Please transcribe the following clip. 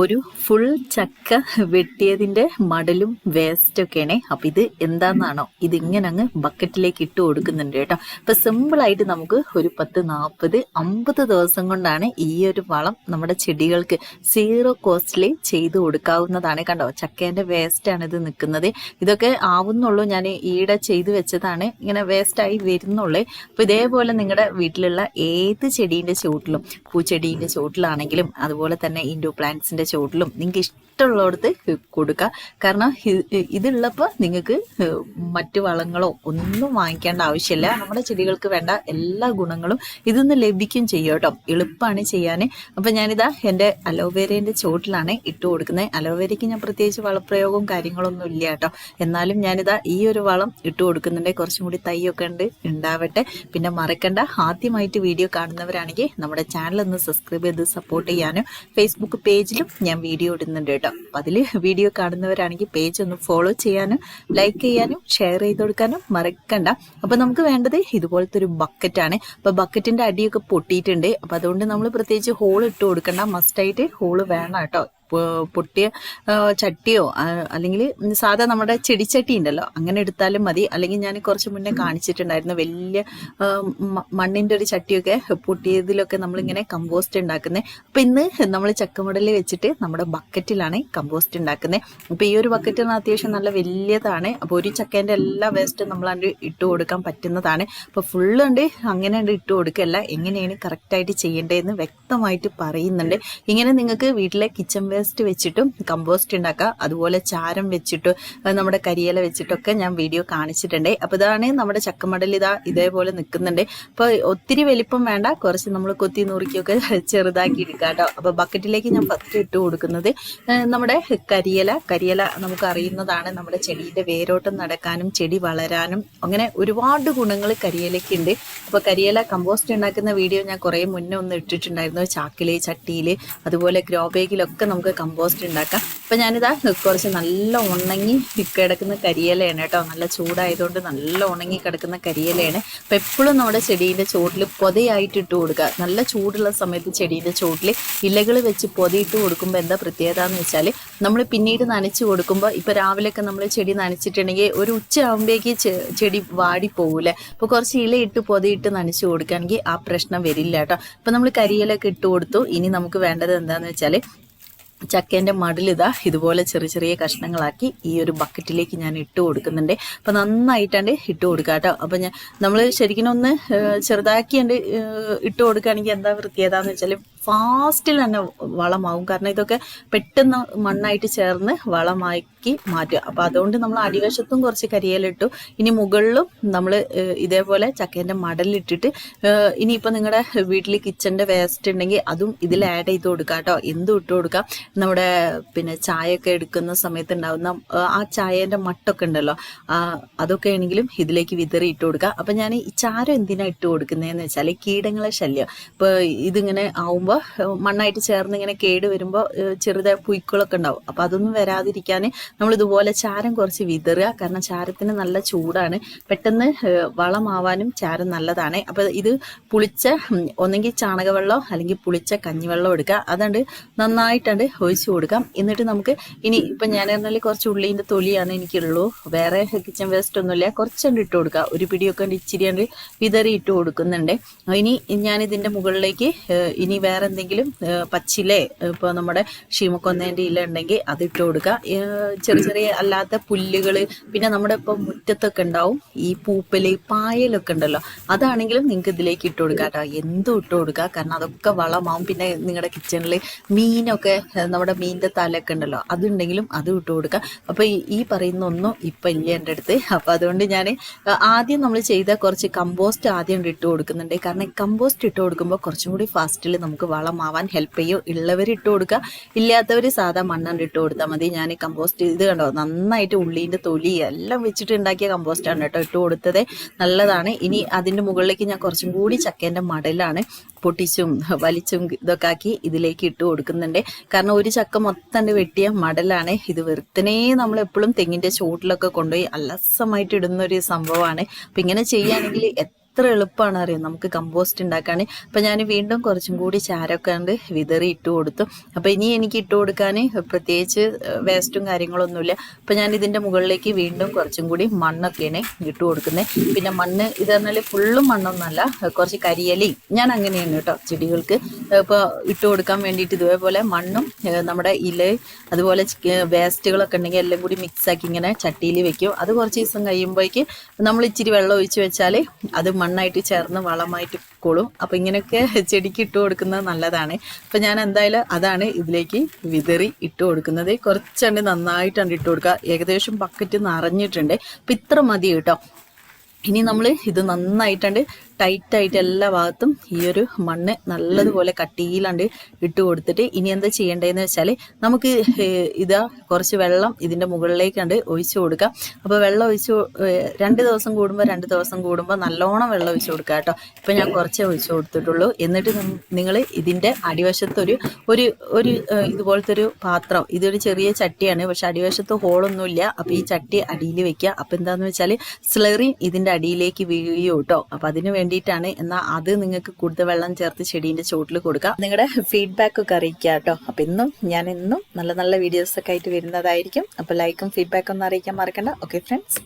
ഒരു ഫുൾ ചക്ക വെട്ടിയതിന്റെ മടലും വേസ്റ്റ് ഒക്കെയാണ്. അപ്പൊ ഇത് എന്താന്നാണോ? ഇതിങ്ങനെ അങ്ങ് ബക്കറ്റിലേക്ക് ഇട്ട് കൊടുക്കുന്നുണ്ട് കേട്ടോ. അപ്പൊ സിമ്പിൾ ആയിട്ട് നമുക്ക് ഒരു പത്ത് നാൽപ്പത് അമ്പത് ദിവസം കൊണ്ടാണ് ഈ ഒരു വളം നമ്മുടെ ചെടികൾക്ക് സീറോ കോസ്റ്റിലി ചെയ്ത് കൊടുക്കാവുന്നതാണ് കണ്ടോ? ചക്കേന്റെ വേസ്റ്റ് ആണ് ഇത് നിൽക്കുന്നത്. ഇതൊക്കെ ആവുന്നുള്ളൂ. ഞാൻ ഈടെ ചെയ്തു വെച്ചതാണ്. ഇങ്ങനെ വേസ്റ്റായി വരുന്നുള്ളൂ. അപ്പൊ ഇതേപോലെ നിങ്ങളുടെ വീട്ടിലുള്ള ഏത് ചെടീന്റെ ചുവട്ടിലും പൂച്ചെടീന്റെ ചുവട്ടിലാണെങ്കിലും അതുപോലെ തന്നെ ഇൻഡോ പ്ലാന്റ്സിന്റെ ചുവട്ടിലും നിങ്ങൾക്ക് ഇഷ്ടമുള്ളിടത്ത് കൊടുക്കുക കാരണം ഇതുള്ളപ്പോൾ നിങ്ങൾക്ക് മറ്റു വളങ്ങളോ ഒന്നും വാങ്ങിക്കേണ്ട ആവശ്യമില്ല. നമ്മുടെ ചെടികൾക്ക് വേണ്ട എല്ലാ ഗുണങ്ങളും ഇതൊന്ന് ലഭിക്കും ചെയ്യും കേട്ടോ. എളുപ്പമാണ് ചെയ്യാൻ അപ്പം ഞാനിതാ എന്റെ അലോവേരേന്റെ ചോട്ടിലാണ് ഇട്ട് കൊടുക്കുന്നത്. അലോവേരയ്ക്ക് ഞാൻ പ്രത്യേകിച്ച് വളപ്രയോഗവും കാര്യങ്ങളൊന്നും ഇല്ല കേട്ടോ. എന്നാലും ഞാനിതാ ഈ ഒരു വളം ഇട്ട് കൊടുക്കുന്നുണ്ട്. കുറച്ചും കൂടി തൈയൊക്കെ ഉണ്ട് ഉണ്ടാവട്ടെ. പിന്നെ മറക്കണ്ട ആദ്യമായിട്ട് വീഡിയോ കാണുന്നവരാണെങ്കിൽ നമ്മുടെ ചാനൽ ഒന്ന് സബ്സ്ക്രൈബ് ചെയ്ത് സപ്പോർട്ട് ചെയ്യാനും ഫേസ്ബുക്ക് പേജിലും ഞാൻ വീഡിയോ ഇടുന്നുണ്ട് കേട്ടോ. അപ്പം അതിൽ വീഡിയോ കാണുന്നവരാണെങ്കിൽ പേജ് ഒന്ന് ഫോളോ ചെയ്യാനും ലൈക്ക് ചെയ്യാനും ഷെയർ ചെയ്ത് കൊടുക്കാനും മറക്കണ്ട. അപ്പം നമുക്ക് വേണ്ടത് ഇതുപോലത്തെ ഒരു ബക്കറ്റ് ആണ്. അപ്പം ബക്കറ്റിന്റെ അടിയൊക്കെ പൊട്ടിയിട്ടുണ്ട്. അപ്പം അതുകൊണ്ട് നമ്മൾ പ്രത്യേകിച്ച് ഹോൾ ഇട്ട് കൊടുക്കണ്ട. മസ്റ്റായിട്ട് ഹോൾ വേണം കേട്ടോ. പൊട്ടിയ ചട്ടിയോ അല്ലെങ്കിൽ സാധാ നമ്മുടെ ചെടിച്ചട്ടി ഉണ്ടല്ലോ അങ്ങനെ എടുത്താലും മതി. അല്ലെങ്കിൽ ഞാൻ കുറച്ച് മുന്നേ കാണിച്ചിട്ടുണ്ടായിരുന്നു വലിയ മണ്ണിന്റെ ഒരു ചട്ടിയൊക്കെ പൊട്ടിയതിലൊക്കെ നമ്മളിങ്ങനെ കമ്പോസ്റ്റ് ഉണ്ടാക്കുന്നത് അപ്പം ഇന്ന് നമ്മൾ ചക്കമുടലിൽ വെച്ചിട്ട് നമ്മുടെ ബക്കറ്റിലാണ് കമ്പോസ്റ്റ് ഉണ്ടാക്കുന്നത് അപ്പോൾ ഈ ഒരു ബക്കറ്റിന് അത്യാവശ്യം നല്ല വലിയതാണ്. അപ്പോൾ ഒരു ചക്കേന്റെ എല്ലാ വേസ്റ്റും നമ്മൾ അതിന്റെ ഇട്ട് കൊടുക്കാൻ പറ്റുന്നതാണ്. അപ്പോൾ ഫുള്ള് ഉണ്ട് അങ്ങനെ ഇട്ട് കൊടുക്കല്ല. എങ്ങനെയാണ് കറക്റ്റായിട്ട് ചെയ്യേണ്ടതെന്ന് വ്യക്തമായിട്ട് പറയുന്നുണ്ട്. ഇങ്ങനെ നിങ്ങൾക്ക് വീട്ടിലെ കിച്ചൺ വേസ്റ്റ് വെച്ചിട്ടും കമ്പോസ്റ്റ് ഉണ്ടാക്കാം. അതുപോലെ ചാരം വെച്ചിട്ട് നമ്മുടെ കരിയില വെച്ചിട്ടൊക്കെ ഞാൻ വീഡിയോ കാണിച്ചിട്ടുണ്ട്. അപ്പോൾ ഇതാണ് നമ്മുടെ ചക്കമടൽ ഇതാ ഇതേപോലെ നിൽക്കുന്നുണ്ട്. അപ്പോൾ ഒത്തിരി വലിപ്പം വേണ്ട കുറച്ച് നമ്മൾ കൊത്തി നുറുക്കിയൊക്കെ ചെറുതാക്കി എടുക്കാം കേട്ടോ. അപ്പോൾ ബക്കറ്റിലേക്ക് ഞാൻ ഫസ്റ്റ് ഇട്ട് കൊടുക്കുന്നത് നമ്മുടെ കരിയില. കരിയില നമുക്ക് അറിയുന്നതാണ് നമ്മുടെ ചെടിയുടെ വേരോട്ടം നടക്കാനും ചെടി വളരാനും. അങ്ങനെ ഒരുപാട് ഗുണങ്ങൾ കരിയിലയ്ക്ക് ഉണ്ട് അപ്പോൾ കരിയില കമ്പോസ്റ്റ് ഉണ്ടാക്കുന്ന വീഡിയോ ഞാൻ കുറേ മുന്നേ ഒന്ന് ഇട്ടിട്ടുണ്ടായിരുന്നു. ചാക്കിൽ ചട്ടിയിൽ അതുപോലെ ഗ്രോ ബാഗിലൊക്കെ നമുക്ക് കമ്പോസ്റ്റ് ഉണ്ടാക്കാം അപ്പൊ ഞാനിതാ കുറച്ച് നല്ല ഉണങ്ങി കിടക്കുന്ന കരിയിലയാണ് കേട്ടോ. നല്ല ചൂടായതുകൊണ്ട് നല്ല ഉണങ്ങി കിടക്കുന്ന കരിയിലയാണ്. അപ്പൊ എപ്പോഴും നമ്മുടെ ചെടീന്റെ ചുവട്ടിൽ പൊതയായിട്ട് ഇട്ട് കൊടുക്കുക. നല്ല ചൂടുള്ള സമയത്ത് ചെടീന്റെ ചുവട്ടിൽ ഇലകൾ വെച്ച് പൊതിയിട്ട് കൊടുക്കുമ്പോൾ എന്താ പ്രത്യേകത എന്ന് വെച്ചാൽ നമ്മൾ പിന്നീട് നനച്ച് കൊടുക്കുമ്പോൾ ഇപ്പൊ രാവിലെയൊക്കെ നമ്മൾ ചെടി നനച്ചിട്ടുണ്ടെങ്കിൽ ഒരു ഉച്ച ആകുമ്പോഴേക്ക് ചെടി വാടി പോകൂലേ അപ്പൊ കുറച്ച് ഇലയിട്ട് പൊതിയിട്ട് നനച്ച് കൊടുക്കുകയാണെങ്കിൽ ആ പ്രശ്നം വരില്ല കേട്ടോ. അപ്പൊ നമ്മൾ കരിയിലൊക്കെ ഇട്ട് കൊടുത്തു. ഇനി നമുക്ക് വേണ്ടത് എന്താന്ന് വെച്ചാൽ ചക്കേന്റെ മടിലിതാ ഇതുപോലെ ചെറിയ ചെറിയ കഷ്ണങ്ങളാക്കി ഈ ഒരു ബക്കറ്റിലേക്ക് ഞാൻ ഇട്ട് കൊടുക്കുന്നുണ്ട്. അപ്പം നന്നായിട്ടാണ്ട് ഇട്ട് കൊടുക്കുക കേട്ടോ. അപ്പം ഞാൻ നമ്മൾ ശരിക്കും ഒന്ന് ചെറുതാക്കി ഇട്ട് കൊടുക്കുകയാണെങ്കിൽ എന്താ വൃത്തിയേതാന്ന് വെച്ചാൽ ഫാസ്റ്റിൽ തന്നെ വളമാവും. കാരണം ഇതൊക്കെ പെട്ടെന്ന് മണ്ണായിട്ട് ചേർന്ന് വളമാക്കി മാറ്റുക. അപ്പൊ അതുകൊണ്ട് നമ്മൾ അടിവശത്തും കുറച്ച് കരിയിലിട്ടു ഇനി മുകളിലും നമ്മൾ ഇതേപോലെ ചക്കേന്റെ മടലിട്ടിട്ട് ഇനിയിപ്പോൾ ഇനിയിപ്പോ നിങ്ങളുടെ വീട്ടിൽ കിച്ചന്റെ വേസ്റ്റ് ഉണ്ടെങ്കിൽ അതും ഇതിൽ ആഡ് ചെയ്ത് കൊടുക്കാം കേട്ടോ എന്തും ഇട്ട് കൊടുക്കാം. നമ്മുടെ പിന്നെ ചായ ഒക്കെ എടുക്കുന്ന സമയത്ത് ഉണ്ടാവുന്ന ആ, ചായേന്റെ മട്ടൊക്കെ ഉണ്ടല്ലോ അതൊക്കെ ആണെങ്കിലും ഇതിലേക്ക് വിതറി ഇട്ട് കൊടുക്കുക അപ്പൊ ഞാൻ ഈ ചാരം എന്തിനാ ഇട്ട് കൊടുക്കുന്നതെന്ന് വെച്ചാൽ കീടങ്ങളെ ശല്യം. ഇപ്പൊ ഇതിങ്ങനെ ആവുമ്പോൾ മണ്ണായിട്ട് ചേർന്ന് ഇങ്ങനെ കേട് വരുമ്പോൾ ചെറുതായ പുയ്ക്കളൊക്കെ ഉണ്ടാവും. അപ്പം അതൊന്നും വരാതിരിക്കാൻ നമ്മൾ ഇതുപോലെ ചാരം കുറച്ച് വിതറുക. കാരണം ചാരത്തിന് നല്ല ചൂടാണ്. പെട്ടെന്ന് വളമാവാനും ചാരം നല്ലതാണ്. അപ്പോൾ ഇത് പുളിച്ച ഒന്നെങ്കിൽ ചാണകവെള്ളം അല്ലെങ്കിൽ പുളിച്ച കഞ്ഞിവെള്ളം എടുക്കുക. അതുകൊണ്ട് നന്നായിട്ടുണ്ട് ഒഴിച്ചു കൊടുക്കാം. എന്നിട്ട് നമുക്ക് ഇനി ഇപ്പം ഞാൻ പറഞ്ഞാൽ കുറച്ച് ഉള്ളീന്റെ തൊലിയാണ് എനിക്കുള്ളൂ വേറെ കിച്ചൺ വേസ്റ്റ് ഒന്നുമില്ല. കുറച്ചുണ്ട് ഇട്ട് കൊടുക്കുക. ഒരു പിടിയൊക്കെ ഇച്ചിരി വിതറി ഇട്ട് കൊടുക്കുന്നുണ്ട്. ഇനി ഞാൻ ഇതിന്റെ മുകളിലേക്ക് ഇനി വേറെ എന്തെങ്കിലും പച്ചിലെ പച്ചിലേ ഇപ്പൊ നമ്മുടെ ക്ഷീമക്കൊന്നേന്റെ ഇല ഉണ്ടെങ്കിൽ അതിട്ട് കൊടുക്കുക. ചെറിയ ചെറിയ അല്ലാത്ത പുല്ലുകൾ പിന്നെ നമ്മുടെ ഇപ്പോൾ മുറ്റത്തൊക്കെ ഉണ്ടാവും ഈ പൂപ്പൽ പായലൊക്കെ ഉണ്ടല്ലോ അതാണെങ്കിലും നിങ്ങൾക്ക് ഇതിലേക്ക് ഇട്ട് കൊടുക്കാം കേട്ടോ. എന്തും ഇട്ട് കൊടുക്കുക. കാരണം അതൊക്കെ വളമാവും. പിന്നെ നിങ്ങളുടെ കിച്ചണിൽ മീനൊക്കെ നമ്മുടെ മീനിന്റെ തലയൊക്കെ ഉണ്ടല്ലോ അതുണ്ടെങ്കിലും അതും ഇട്ട് കൊടുക്കുക. അപ്പോൾ ഈ പറയുന്ന ഒന്നും ഇപ്പം ഇല്ല എന്റെ അടുത്ത്. അപ്പോൾ അതുകൊണ്ട് ഞാൻ ആദ്യം നമ്മൾ ചെയ്ത കുറച്ച് കമ്പോസ്റ്റ് ആദ്യം ഇട്ട് കൊടുക്കുന്നുണ്ട്. കാരണം കമ്പോസ്റ്റ് ഇട്ട് കൊടുക്കുമ്പോൾ കുറച്ചും കൂടി ഫാസ്റ്റിൽ നമുക്ക് വളമാവാൻ ഹെൽപ്പ് ചെയ്യും. ഉള്ളവർ ഇട്ട് കൊടുക്കുക. ഇല്ലാത്തവർ സാധാ മണ്ണെണ്ണ ഇട്ട് കൊടുത്താൽ മതി. ഞാൻ കമ്പോസ്റ്റ് ഇത് കണ്ടോ? നന്നായിട്ട് ഉള്ളീന്റെ തൊലി എല്ലാം വെച്ചിട്ട് ഉണ്ടാക്കിയ കമ്പോസ്റ്റാണ് കേട്ടോ ഇട്ട് കൊടുത്തത്. നല്ലതാണ്. ഇനി അതിന്റെ മുകളിലേക്ക് ഞാൻ കുറച്ചും കൂടി ചക്കേന്റെ മടലാണ് പൊട്ടിച്ചും വലിച്ചും ഇതൊക്കെ ആക്കി ഇതിലേക്ക് ഇട്ട് കൊടുക്കുന്നുണ്ട്. കാരണം ഒരു ചക്ക മൊത്തം വെട്ടിയ മടലാണ്. ഇത് വെറുത്തനെ നമ്മൾ എപ്പോഴും തെങ്ങിന്റെ ചോട്ടിലൊക്കെ കൊണ്ടുപോയി അലസമായിട്ട് ഇടുന്ന ഒരു സംഭവമാണ്. അപ്പം ഇങ്ങനെ ചെയ്യുകയാണെങ്കിൽ എത്ര എളുപ്പമാണ് അറിയാം? നമുക്ക് കമ്പോസ്റ്റ് ഉണ്ടാക്കാൻ അപ്പം ഞാൻ വീണ്ടും കുറച്ചും കൂടി ചാരമൊക്കെ കണ്ട് വിതറി ഇട്ട് കൊടുത്തു. അപ്പം ഇനി എനിക്ക് ഇട്ട് കൊടുക്കാൻ പ്രത്യേകിച്ച് വേസ്റ്റും കാര്യങ്ങളൊന്നുമില്ല. അപ്പം ഞാൻ ഇതിന്റെ മുകളിലേക്ക് വീണ്ടും കുറച്ചും കൂടി മണ്ണൊക്കെയാണ് ഇട്ട് കൊടുക്കുന്നത് പിന്നെ മണ്ണ് ഇത് പറഞ്ഞാൽ ഫുള്ളും മണ്ണൊന്നുമല്ല കുറച്ച് കരിയലയും ഞാൻ അങ്ങനെയാണ് കേട്ടോ ചെടികൾക്ക് ഇപ്പോൾ ഇട്ട് കൊടുക്കാൻ വേണ്ടിയിട്ട് ഇതേപോലെ മണ്ണും നമ്മുടെ ഇല അതുപോലെ വേസ്റ്റുകളൊക്കെ ഉണ്ടെങ്കിൽ എല്ലാം കൂടി മിക്സ് ആക്കി ഇങ്ങനെ ചട്ടിയിൽ വെക്കും. അത് കുറച്ച് ദിവസം കഴിയുമ്പോഴേക്ക് നമ്മൾ ഇച്ചിരി വെള്ളം ഒഴിച്ച് വെച്ചാൽ അത് മണ്ണായിട്ട് ചേർന്ന് വളമായിട്ട് കൊള്ളും അപ്പോൾ ഇങ്ങനെയൊക്കെ ചെടിക്ക് ഇട്ട് കൊടുക്കുന്നത് നല്ലതാണ്. അപ്പോൾ ഞാൻ എന്തായാലും അതാണ് ഇതിലേക്ക് വിതറി ഇട്ട് കൊടുക്കുന്നത്. കുറച്ചുണ്ട് നന്നായിട്ടുണ്ട് ഇട്ട് കൊടുക്കുക. ഏകദേശം ബക്കറ്റ് നിറഞ്ഞിട്ടുണ്ട്. അപ്പം ഇത്ര മതി കേട്ടോ. ഇനി നമ്മൾ ഇത് നന്നായിട്ടുണ്ട് ടൈറ്റായിട്ട് എല്ലാ ഭാഗത്തും ഈ ഒരു മണ്ണ് നല്ലതുപോലെ കട്ടിയിലാണ്ട് ഇട്ട് കൊടുത്തിട്ട് ഇനി എന്താ ചെയ്യേണ്ടതെന്ന് വെച്ചാൽ നമുക്ക് ഇതാ കുറച്ച് വെള്ളം ഇതിന്റെ മുകളിലേക്കാണ്ട് ഒഴിച്ചു കൊടുക്കാം. അപ്പോൾ വെള്ളം ഒഴിച്ച് രണ്ട് ദിവസം കൂടുമ്പോൾ രണ്ട് ദിവസം കൂടുമ്പോൾ നല്ലോണം വെള്ളം ഒഴിച്ചു കൊടുക്കുക കേട്ടോ. ഇപ്പം ഞാൻ കുറച്ചേ ഒഴിച്ചു കൊടുത്തിട്ടുള്ളൂ. എന്നിട്ട് നിങ്ങൾ ഇതിന്റെ അടിവശത്തൊരു ഒരു ഒരു ഒരു ഇതുപോലത്തെ ഒരു പാത്രം. ഇതൊരു ചെറിയ ചട്ടിയാണ്. പക്ഷെ അടിവശത്ത് ഹോളൊന്നുമില്ല. അപ്പോൾ ഈ ചട്ടി അടിയിൽ വെക്കുക. അപ്പോൾ എന്താണെന്ന് വെച്ചാൽ സ്ലറി ഇതിന്റെ അടിയിലേക്ക് വീഴുകയോ കേട്ടോ. അപ്പോൾ അതിന് വേണ്ടിയിട്ടാണ്. എന്നാൽ അത് നിങ്ങൾക്ക് കൂടുതൽ വെള്ളം ചേർത്ത് ചെടീന്റെ ചുവട്ടിൽ കൊടുക്കുക നിങ്ങളുടെ ഫീഡ്ബാക്ക് ഒക്കെ അറിയിക്കുക കേട്ടോ. അപ്പം ഇന്നും ഞാൻ ഇന്നും നല്ല നല്ല വീഡിയോസൊക്കെ ആയിട്ട് വരുന്നതായിരിക്കും. അപ്പോൾ ലൈക്കും ഫീഡ്ബാക്കും ഒന്നും അറിയിക്കാൻ മറക്കണ്ട. Okay friends